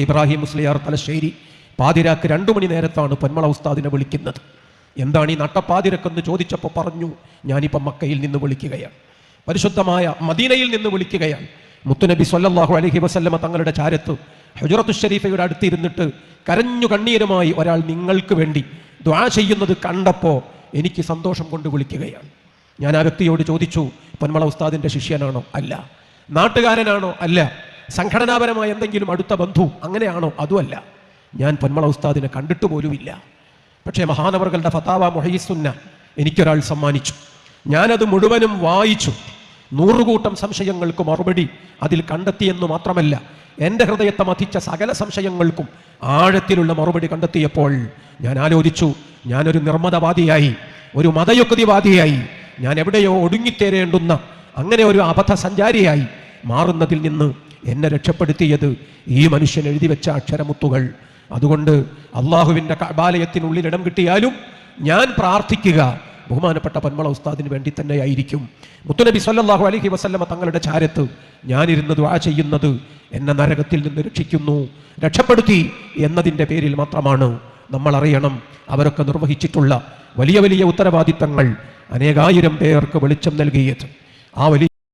ഇബ്രാഹിം മുസ്ലിയാർ തലശ്ശേരി പാതിരാക്ക് രണ്ടു മണി നേരത്താണ് പൊന്മള ഉസ്താദിനെ വിളിക്കുന്നത്. എന്താണ് ഈ നട്ടപ്പാതിരക്കെന്ന് ചോദിച്ചപ്പോൾ പറഞ്ഞു ഞാനിപ്പം മക്കയിൽ നിന്ന് വിളിക്കുകയാണ്. പരിശുദ്ധമായ മദീനയിൽ നിന്ന് വിളിക്കുകയാണ്. മുത്തുനബി സല്ലാഹു അലഹി വസല്ലമ തങ്ങളുടെ ചാരത്ത് ഹുജറത്തു ഷരീഫയുടെ അടുത്തിരുന്നിട്ട് കരഞ്ഞു കണ്ണീരുമായി ഒരാൾ നിങ്ങൾക്ക് വേണ്ടി ദ്വാ ചെയ്യുന്നത് കണ്ടപ്പോൾ എനിക്ക് സന്തോഷം കൊണ്ട് വിളിക്കുകയാണ്. ഞാൻ ആ വ്യക്തിയോട് ചോദിച്ചു പൊന്മള ഉസ്താദിന്റെ ശിഷ്യനാണോ? അല്ല. നാട്ടുകാരനാണോ? അല്ല. സംഘടനാപരമായ എന്തെങ്കിലും അടുത്ത ബന്ധു അങ്ങനെയാണോ? അതുമല്ല. ഞാൻ പൊന്മള ഉസ്താദിനെ കണ്ടിട്ട് പോലുമില്ല. പക്ഷേ മഹാനവറുകളുടെ ഫതാവ മൊഹീസുന്ന എനിക്കൊരാൾ സമ്മാനിച്ചു. ഞാനത് മുഴുവനും വായിച്ചു. നൂറുകൂട്ടം സംശയങ്ങൾക്ക് മറുപടി അതിൽ കണ്ടെത്തിയെന്ന് മാത്രമല്ല എന്റെ ഹൃദയത്തെ മതിച്ച സകല സംശയങ്ങൾക്കും ആഴത്തിലുള്ള മറുപടി കണ്ടെത്തിയപ്പോൾ ഞാൻ ആലോചിച്ചു ഞാനൊരു നിർമ്മതവാദിയായി ഒരു മതയുക്തിവാദിയായി ഞാൻ എവിടെയോ ഒടുങ്ങിത്തേരേണ്ടുന്ന അങ്ങനെ ഒരു അബദ്ധ സഞ്ചാരിയായി മാറുന്നതിൽ നിന്ന് എന്നെ രക്ഷപ്പെടുത്തിയത് ഈ മനുഷ്യൻ എഴുതി വെച്ച അക്ഷരമുത്തുകൾ. അതുകൊണ്ട് അള്ളാഹുവിന്റെ കബാലയത്തിനുള്ളിൽ ഇടം കിട്ടിയാലും ഞാൻ പ്രാർത്ഥിക്കുക. ബഹുമാനപ്പെട്ട പന്മള ഉസ്താദിന് വേണ്ടി തന്നെയായിരിക്കും. മുത്തുനബി സല്ലാഹു അലഹി വസല്ലമ തങ്ങളുടെ ചാരത്ത് ഞാനിരുന്ന് ദുആ ചെയ്യുന്നത് എന്നെ നരകത്തിൽ നിന്ന് രക്ഷിക്കുന്നു. രക്ഷപ്പെടുത്തി എന്നതിന്റെ പേരിൽ മാത്രമാണ് നമ്മൾ അറിയണം അവരൊക്കെ നിർവഹിച്ചിട്ടുള്ള വലിയ വലിയ ഉത്തരവാദിത്തങ്ങൾ അനേകായിരം പേർക്ക് വെളിച്ചം നൽകിയത്. ആ വലിയ